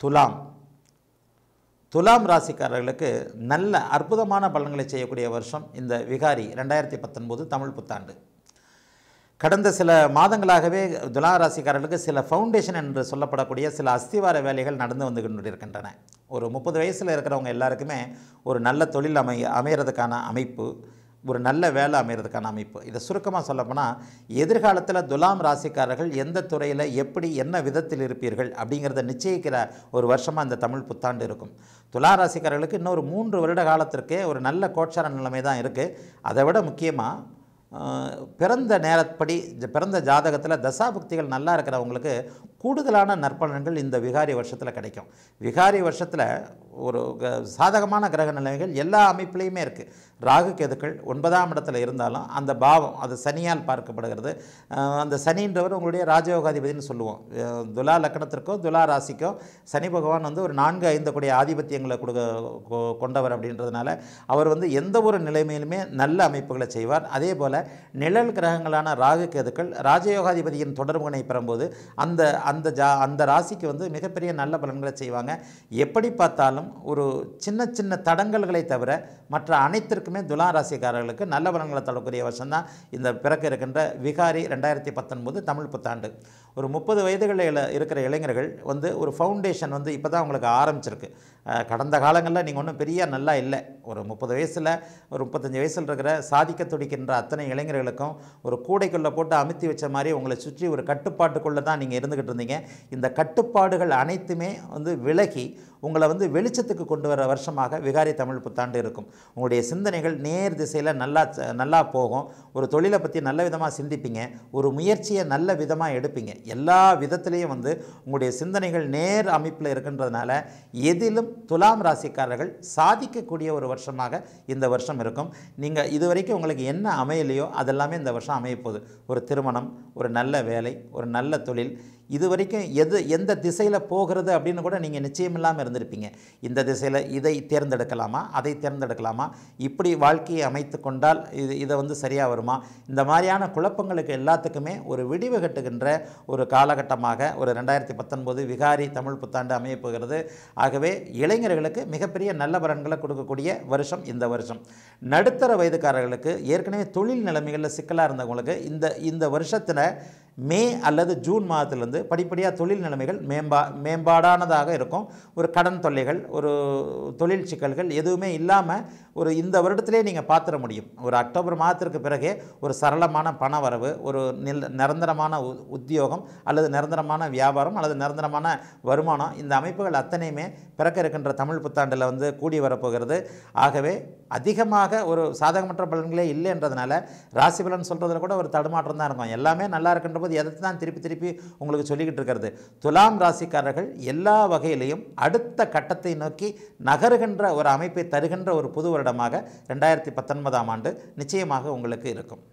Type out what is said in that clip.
துலாம். துலாம் ராசிக்காரர்களுக்கு நல்ல அற்புதமான பலன்களை செய்யக்கூடிய வருஷம் இந்த விகாரி ரெண்டாயிரத்தி பத்தொன்பது தமிழ் புத்தாண்டு. கடந்த சில மாதங்களாகவே துலா ராசிக்காரர்களுக்கு சில ஃபவுண்டேஷன் என்று சொல்லப்படக்கூடிய சில அஸ்திவார வேலைகள் நடந்து வந்து கொண்டிருக்கின்றன. ஒரு முப்பது வயசில் இருக்கிறவங்க எல்லாருக்குமே ஒரு நல்ல தொழில் அமை அமைகிறதுக்கான அமைப்பு ஒரு நல்ல வேலை அமைகிறதுக்கான அமைப்பு. இதை சுருக்கமாக சொல்லப்போனால் எதிர்காலத்தில் துலாம் ராசிக்காரர்கள் எந்த துறையில் எப்படி என்ன விதத்தில் இருப்பீர்கள் அப்படிங்கிறத நிச்சயிக்கிற ஒரு வருஷமாக இந்த தமிழ் புத்தாண்டு இருக்கும். துலா ராசிக்காரர்களுக்கு இன்னொரு மூன்று வருட காலத்திற்கே ஒரு நல்ல கோட்சார நிலைமை தான் இருக்குது அதை விட முக்கியமாக பிறந்த நேரப்படி பிறந்த ஜாதகத்தில் தசாபுக்திகள் நல்லா இருக்கிறவங்களுக்கு கூடுதலான நற்பலன்கள் இந்த விகாரி வருஷத்தில் கிடைக்கும். விகாரி வருஷத்தில் ஒரு க- சாதகமான கிரக நிலைமைகள் எல்லா அமைப்புலேயுமே இருக்குது ராகு கேதுக்கள் ஒன்பதாம் இடத்துல இருந்தாலும் அந்த பாவம் அது சனியால் பார்க்கப்படுகிறது. அந்த சனின்றவர் உங்களுடைய ராஜயோகாதிபதினு சொல்லுவோம். துலா லக்கணத்திற்கோ துலா ராசிக்கோ சனி பகவான் வந்து ஒரு நான்கு ஐந்து கூடிய ஆதிபத்தியங்களை கொடுக்க கொ- கொண்டவர் அப்படின்றதுனால அவர் வந்து எந்த ஒரு நிலைமையிலுமே நல்ல அமைப்புகளை செய்வார். அதே போல் நிழல் கிரகங்களான ராகு கேதுக்கள் ராஜயோகாதிபதியின் தொடர்புகளை பெறும்போது அந்த அந்த ஜா அந்த ராசிக்கு வந்து மிகப்பெரிய நல்ல பலன்களை செய்வாங்க. எப்படி பார்த்தாலும் ஒரு சின்ன சின்ன தடங்கல்களை தவிர மற்ற அனைத்திற்குமே துலா ராசிக்காரர்களுக்கு நல்ல பலன்களை தரக்கூடிய வருஷம்தான் இந்த பிறக்க இருக்கின்ற விகாரி ரெண்டாயிரத்தி பத்தொன்பது தமிழ் புத்தாண்டு. ஒரு முப்பது வயதுகளில் இருக்கிற இளைஞர்கள் வந்து ஒரு ஃபவுண்டேஷன் வந்து இப்போ தான் உங்களுக்கு ஆரம்பிச்சிருக்கு கடந்த காலங்களில் நீங்கள் ஒன்றும் பெரிய நல்லா இல்லை. ஒரு முப்பது வயசில் ஒரு முப்பத்தஞ்சு வயசில் இருக்கிற சாதிக்க துடிக்கின்ற அத்தனை இளைஞர்களுக்கும் ஒரு கூடைக்குள்ளே போட்டு அமுத்தி வச்ச மாதிரி உங்களை சுற்றி ஒரு கட்டுப்பாட்டுக்குள்ளே தான் நீங்கள் இருந்துக்கிட்டு இருந்தீங்க. இந்த கட்டுப்பாடுகள் அனைத்துமே வந்து விலகி உங்களை வந்து வெளிச்சத்துக்கு கொண்டு வர வருஷமாக விகாரி தமிழ் புத்தாண்டு இருக்கும். உங்களுடைய சிந்தனைகள் நேர் திசையில் நல்லா நல்லா போகும். ஒரு தொழிலை பற்றி நல்ல விதமாக சிந்திப்பீங்க. ஒரு முயற்சியை நல்ல விதமாக எடுப்பீங்க. எல்லா விதத்துலேயும் வந்து உங்களுடைய சிந்தனைகள் நேர் அமைப்பில் இருக்கின்றதுனால எதிலும் துலாம் ராசிக்காரர்கள் சாதிக்கக்கூடிய ஒரு வருஷமாக இந்த வருஷம் இருக்கும். நீங்கள் இதுவரைக்கும் உங்களுக்கு என்ன அமையலையோ அதெல்லாமே இந்த வருஷம் அமையப்போகுது. ஒரு திருமணம் ஒரு நல்ல வேலை ஒரு நல்ல தொழில். இது வரைக்கும் எது எந்த திசையில் போகிறது அப்படின்னு கூட நீங்கள் நிச்சயம் இல்லாமல் இருந்திருப்பீங்க. இந்த திசையில் இதை தேர்ந்தெடுக்கலாமா அதை தேர்ந்தெடுக்கலாமா? இப்படி வாழ்க்கையை அமைத்து கொண்டால் இது இதை வந்து சரியாக வருமா? இந்த மாதிரியான குழப்பங்களுக்கு எல்லாத்துக்குமே ஒரு விடிவு கட்டுகின்ற ஒரு காலகட்டமாக ஒரு ரெண்டாயிரத்தி பத்தொன்பது விகாரி தமிழ் புத்தாண்டு அமையப்போகிறது ஆகவே இளைஞர்களுக்கு மிகப்பெரிய நல்ல பலன்களை கொடுக்கக்கூடிய வருஷம் இந்த வருஷம். நடுத்தர வயதுக்காரர்களுக்கு ஏற்கனவே தொழில் நிலைமைகளில் சிக்கலாக இருந்தவங்களுக்கு இந்த இந்த வருஷத்தில் மே அல்லது ஜூன் மாதத்திலிருந்து படிப்படியாக தொழில் நிலைமைகள் மேம்பா மேம்பாடானதாக இருக்கும். ஒரு கடன் தொல்லைகள் ஒரு தொழில் சிக்கல்கள் எதுவுமே இல்லாமல் ஒரு இந்த வருடத்திலே நீங்கள் பார்த்துட முடியும். ஒரு அக்டோபர் மாதத்திற்கு பிறகே ஒரு சரளமான பண வரவு ஒரு நில் நிரந்தரமான உ- உத்தியோகம் அல்லது நிரந்தரமான வியாபாரம் அல்லது நிரந்தரமான வருமானம் இந்த அமைப்புகள் அத்தனையுமே பிறக்க இருக்கின்ற தமிழ் புத்தாண்டில் வந்து கூடி வரப்போகிறது. ஆகவே அதிகமாக ஒரு சாதகமற்ற பலன்களே இல்லைன்றதுனால ராசி பலன் சொல்கிறதுல கூட ஒரு தடுமாற்றம் தான் இருக்கும். எல்லாமே நல்லா இருக்கின்ற போது எதை தான் திருப்பி திருப்பி உங்களுக்கு சொல்லிக்கிட்டு இருக்கிறது. துலாம் ராசிக்காரர்கள் எல்லா வகையிலையும் அடுத்த கட்டத்தை நோக்கி நகருகின்ற ஒரு அமைப்பை தருகின்ற ஒரு புது வருடமாக ரெண்டாயிரத்தி பத்தொன்பதாம் ஆண்டு நிச்சயமாக உங்களுக்கு இருக்கும்.